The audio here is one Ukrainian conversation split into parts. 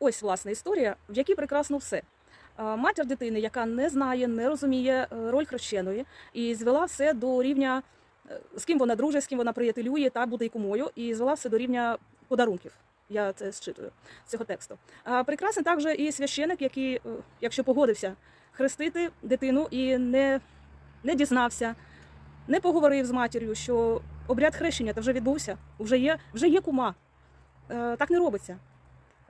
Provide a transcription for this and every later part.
ось власне історія, в якій прекрасно все. Матір дитини, яка не знає, не розуміє е, роль хрещеної, і звела все до рівня, е, з ким вона дружить, з ким вона приятелює та буде і кумою, і звела все до рівня подарунків. Я це зчитую цього тексту. А прекрасний також і священик, який, е, якщо погодився хрестити дитину і не, не дізнався, не поговорив з матір'ю, що обряд хрещення та вже відбувся, вже є, вже є кума. Так не робиться.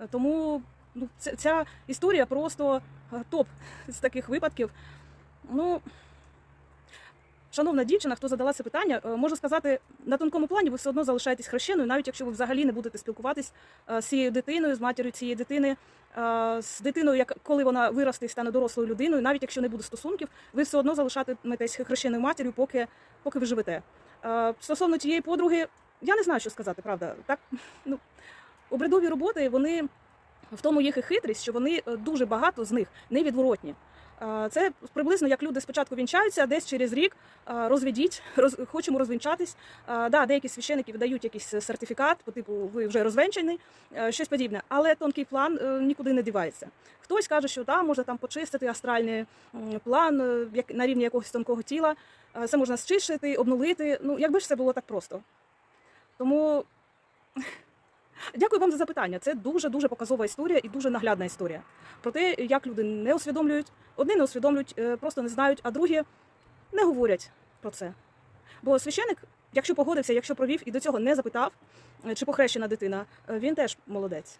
Е, Тому ну, ця, історія просто е, топ з таких випадків. Ну, шановна дівчина, хто задала це питання, е, можу сказати, на тонкому плані ви все одно залишаєтесь хрещеною, навіть якщо ви взагалі не будете спілкуватись з цією дитиною, з матір'ю цієї дитини, з дитиною, як коли вона виросте і стане дорослою людиною, навіть якщо не буде стосунків, ви все одно залишатиметесь хрещеною матір'ю, поки, поки ви живете. Стосовно тієї подруги, я не знаю, що сказати, правда. Так, ну, обрядові роботи, вони в тому їх і хитрість, що вони е, дуже багато з них невідворотні. Е, Це приблизно як люди спочатку вінчаються, а десь через рік е, розведіть, роз, хочемо розвінчатись. Е, Да, деякі священики видають якийсь сертифікат, по типу ви вже розвенчаний, е, щось подібне. Але тонкий план е, нікуди не дівається. Хтось каже, що там може там почистити астральний план е, на рівні якогось тонкого тіла. Е, Це можна зчистити, обнулити. Ну, якби ж це було так просто. Тому Дякую вам за запитання. Це дуже дуже показова історія і дуже наглядна історія про те, як люди не усвідомлюють, одні не усвідомлюють, е, просто не знають, а другі не говорять про це. Бо священик, якщо погодився, якщо провів і до цього не запитав, е, чи похрещена дитина, е, він теж молодець.